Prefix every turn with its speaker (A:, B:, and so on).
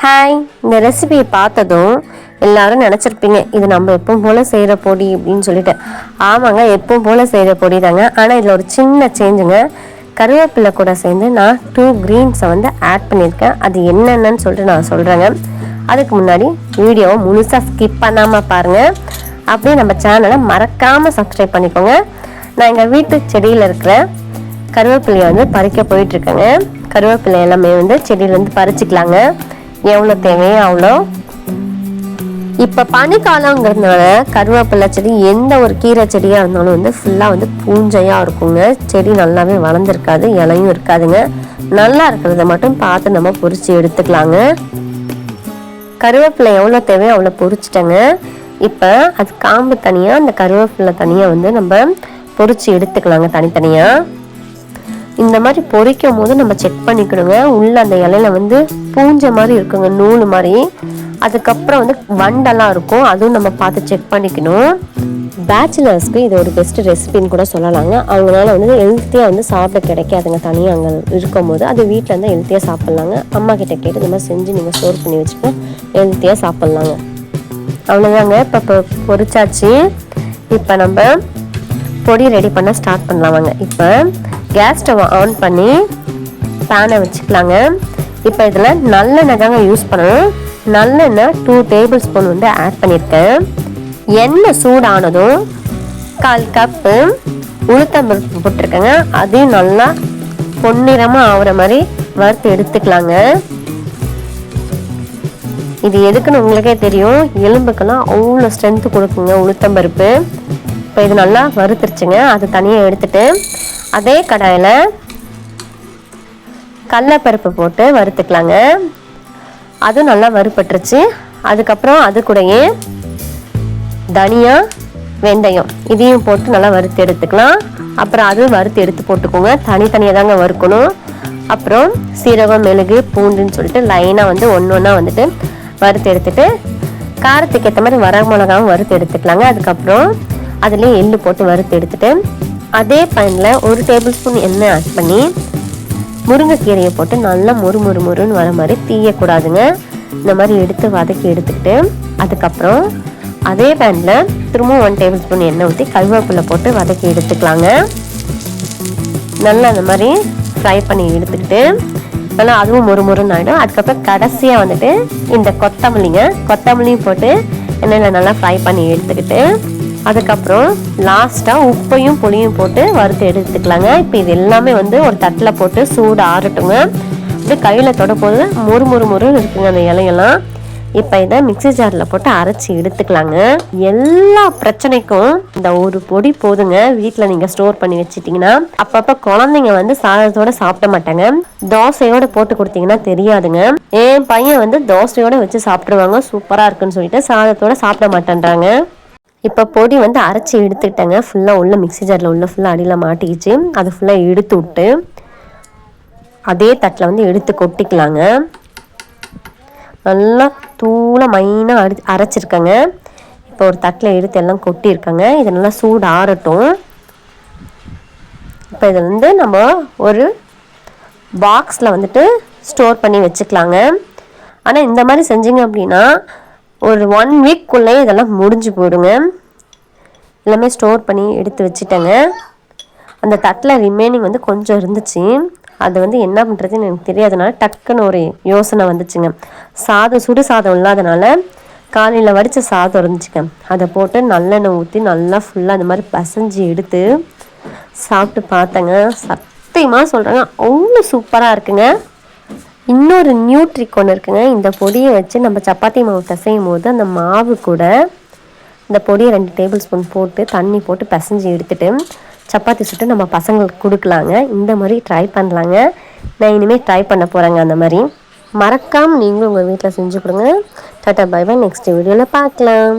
A: Hi இந்த ரெசிபியை பார்த்ததும் எல்லாரும் நினச்சிருப்பீங்க இது நம்ம எப்பவும் போல் செய்கிற பொடி அப்படின்னு சொல்லிட்டு. ஆமாங்க எப்பவும் போல் செய்கிற பொடி தாங்க ஆனால் இதில் ஒரு சின்ன சேஞ்சுங்க கருவேப்பிலை கூட சேர்ந்து நான் டூ க்ரீன்ஸை வந்து ஆட் பண்ணியிருக்கேன். அது என்னென்னு சொல்லிட்டு நான் சொல்கிறேங்க அதுக்கு முன்னாடி வீடியோவை முழுசாக ஸ்கிப் பண்ணாமல் பாருங்கள் அப்படியே நம்ம சேனலை மறக்காமல் சப்ஸ்கிரைப் பண்ணிக்கோங்க. நான் எங்கள் வீட்டு செடியில் இருக்கிற கருவேப்பிலையை வந்து பறிக்க போயிட்டுருக்கேங்க கருவேப்பிலை எல்லாமே வந்து செடியிலேருந்து பறிச்சிக்கலாங்க. எவ்வளோ தேவையோ அவ்வளோ. இப்போ பனிக்காலங்கிறதுனால கருவேப்பிலை செடி எந்த ஒரு கீரை செடியாக இருந்தாலும் வந்து ஃபுல்லாக வந்து பூஞ்சையாக இருக்குங்க. செடி நல்லாவே வளர்ந்துருக்காது இலையும் இருக்காதுங்க. நல்லா இருக்கிறத மட்டும் பார்த்து நம்ம பொறிச்சு எடுத்துக்கலாங்க. கருவேப்பிலை எவ்வளோ தேவையோ அவ்வளோ பொறிச்சிட்டேங்க. இப்போ அது காம்பு தனியாக அந்த கருவேப்பிலை தனியாக வந்து நம்ம பொறிச்சு எடுத்துக்கலாங்க தனித்தனியாக இந்த மாதிரி பொரிக்கும் போது நம்ம செக் பண்ணிக்கணுங்க. உள்ள அந்த இலையில வந்து பூஞ்ச மாதிரி இருக்குங்க நூல் மாதிரி. அதுக்கப்புறம் வந்து வண்டெல்லாம் இருக்கும். அதுவும் நம்ம பார்த்து செக் பண்ணிக்கணும். பேச்சுலர்ஸ்க்கு இது ஒரு பெஸ்ட் ரெசிபின்னு கூட சொல்லலாங்க. அவங்களால வந்து ஹெல்த்தியாக வந்து சாப்பிட கிடைக்காதுங்க. தனியாக அங்கே இருக்கும்போது அது வீட்டில் இருந்தால் ஹெல்த்தியாக சாப்பிட்லாங்க. அம்மா கிட்ட கேட்டு இந்த மாதிரி செஞ்சு நீங்கள் ஸ்டோர் பண்ணி வச்சுட்டு ஹெல்த்தியாக சாப்பிட்லாங்க. அவ்வளோதாங்க இப்போ இப்போ பொரிச்சாச்சு. இப்போ நம்ம பொடி ரெடி பண்ண ஸ்டார்ட் பண்ணலாம் வாங்க. இப்போ கேஸ் ஸ்டவ் ஆன் பண்ணி பேனை வச்சுக்கலாங்க. இப்போ இதில் நல்லெண்ணெய் தாங்க யூஸ் பண்ணணும். நல்லெண்ணெய் டூ டேபிள் ஸ்பூன் வந்து ஆட் பண்ணியிருக்கேன். எண்ணெய் சூடானதும் கால் கப்பு உளுத்தம்பருப்பு போட்டிருக்கேங்க. அதையும் நல்லா பொன்னிறமாக ஆகிற மாதிரி வறுத்து எடுத்துக்கலாங்க. இது எதுக்குன்னு உங்களுக்கே தெரியும். எலும்புக்கெல்லாம் அவ்வளோ ஸ்ட்ரென்த்து கொடுக்குங்க உளுத்தம்பருப்பு. இப்போ இது நல்லா வறுத்துருச்சுங்க. அது தனியாக எடுத்துட்டு அதே கடாயில் கடலப்பருப்பு போட்டு வறுத்துக்கலாங்க. அதுவும் நல்லா வறுப்பட்டுருச்சு அதுக்கப்புறம் அது கூடயே தனியா வெந்தயம் இதையும் போட்டு நல்லா வறுத்து எடுத்துக்கலாம். அப்புறம் அதுவும் வறுத்து எடுத்து போட்டுக்கோங்க. தனித்தனியாக தாங்க வறுக்கணும். அப்புறம் சீரகம் மெழுகு பூண்டுன்னு சொல்லிட்டு லைனாக வந்து ஒன்று ஒன்றா வந்துட்டு வறுத்து எடுத்துட்டு காரத்துக்கு ஏற்ற மாதிரி வர மிளகாவும் வறுத்து எடுத்துக்கலாங்க. அதுக்கப்புறம் அதுலேயே எள்ளு போட்டு வறுத்து எடுத்துட்டு அதே பேனில் ஒரு டேபிள் ஸ்பூன் எண்ணெய் ஆட் பண்ணி முருங்கைக்கீரையை போட்டு நல்லா மொறு மொறு மொறுன்னு வர மாதிரி தீயக்கூடாதுங்க. இந்த மாதிரி எடுத்து வதக்கி எடுத்துக்கிட்டு அதுக்கப்புறம் அதே பேனில் திரும்பவும் ஒன் டேபிள் ஸ்பூன் எண்ணெய் ஊற்றி கருவேப்பிலை போட்டு வதக்கி எடுத்துக்கலாங்க. நல்லா அந்த மாதிரி ஃப்ரை பண்ணி எடுத்துக்கிட்டு நல்லா அதுவும் மொறு மொறுன்னு ஆகிடும் அதுக்கப்புறம் கடைசியாக வந்துட்டு இந்த கொத்தமல்லிங்க கொத்தமல்லியும் போட்டு எண்ணெயில் நல்லா ஃப்ரை பண்ணி எடுத்துக்கிட்டு அதுக்கப்புறம் லாஸ்ட்டாக உப்பையும் புளியும் போட்டு வறுத்து எடுத்துக்கலாங்க. இப்போ இது எல்லாமே வந்து ஒரு தட்டில் போட்டு சூடு ஆறட்டுங்க. அப்படியே கையில் தொடப்போது முறு முறு முறு இருக்குங்க அந்த இலையெல்லாம். இப்போ இதை மிக்ஸி ஜாரில் போட்டு அரைச்சி எடுத்துக்கலாங்க. எல்லா பிரச்சனைக்கும் இந்த ஒரு பொடி போதுங்க. வீட்டில் நீங்கள் ஸ்டோர் பண்ணி வச்சிட்டிங்கன்னா அப்பப்போ குழந்தைங்க வந்து சாதத்தோட சாப்பிட மாட்டாங்க. தோசையோடு போட்டு கொடுத்தீங்கன்னா தெரியாதுங்க. என் பையன் வந்து தோசையோடு வச்சு சாப்பிடுவாங்க. சூப்பராக இருக்குன்னு சொல்லிட்டு சாதத்தோட சாப்பிட மாட்டேன்றாங்க. இப்போ பொடி வந்து அரைச்சி எடுத்துக்கிட்டேங்க. ஃபுல்லாக உள்ள மிக்ஸி ஜாரில் உள்ள ஃபுல்லாக அடியில் மாட்டிக்கிச்சு. அதை ஃபுல்லாக எடுத்து விட்டு அதே தட்டில் வந்து எடுத்து கொட்டிக்கலாங்க. நல்லா தூளை மைனாக அடி அரைச்சிருக்கேங்க. இப்போ ஒரு தட்டில் எடுத்து எல்லாம் கொட்டியிருக்கேங்க. இது நல்லா சூடு ஆறட்டும் இப்போ இதை வந்து நம்ம ஒரு பாக்ஸில் வந்துட்டு ஸ்டோர் பண்ணி வச்சுக்கலாங்க. ஆனால் இந்த மாதிரி செஞ்சீங்க அப்படின்னா ஒரு ஒன் வீக்குள்ளே இதெல்லாம் முடிஞ்சு போயிடுங்க. எல்லாமே ஸ்டோர் பண்ணி எடுத்து வச்சுட்டேங்க. அந்த தட்டில் ரிமைனிங் வந்து கொஞ்சம் இருந்துச்சு. அது வந்து என்ன பண்ணுறதுன்னு எனக்கு தெரியாதனால டக்குன்னு ஒரு யோசனை வந்துச்சுங்க. சாதம் சுடு சாதம் இல்லாதனால காலையில் வடித்த சாதம் இருந்துச்சுங்க. அதை போட்டு நல்லெண்ணெய் ஊற்றி நல்லா ஃபுல்லாக அந்த மாதிரி பசஞ்சு எடுத்து சாப்பிட்டு பார்த்தேங்க. சத்தியமாக சொல்கிறேங்க அவ்வளோ சூப்பராக இருக்குங்க. இன்னொரு நியூட்ரிக் ஒன்று இருக்குங்க. இந்த பொடியை வச்சு நம்ம சப்பாத்தி மாவு பிசையும் போது அந்த மாவு கூட இந்த பொடியை ரெண்டு டேபிள் ஸ்பூன் போட்டு தண்ணி போட்டு பிசைஞ்சு எடுத்துட்டு சப்பாத்தி சுட்டு நம்ம பசங்களுக்கு கொடுக்கலாங்க. இந்த மாதிரி ட்ரை பண்ணலாங்க. நான் இனிமேல் ட்ரை பண்ண போகிறேங்க அந்த மாதிரி. மறக்காமல் நீங்களும் உங்கள் வீட்டில் செஞ்சு கொடுங்க. டாட்டா பை பை நெக்ஸ்ட் வீடியோவில் பார்க்கலாம்.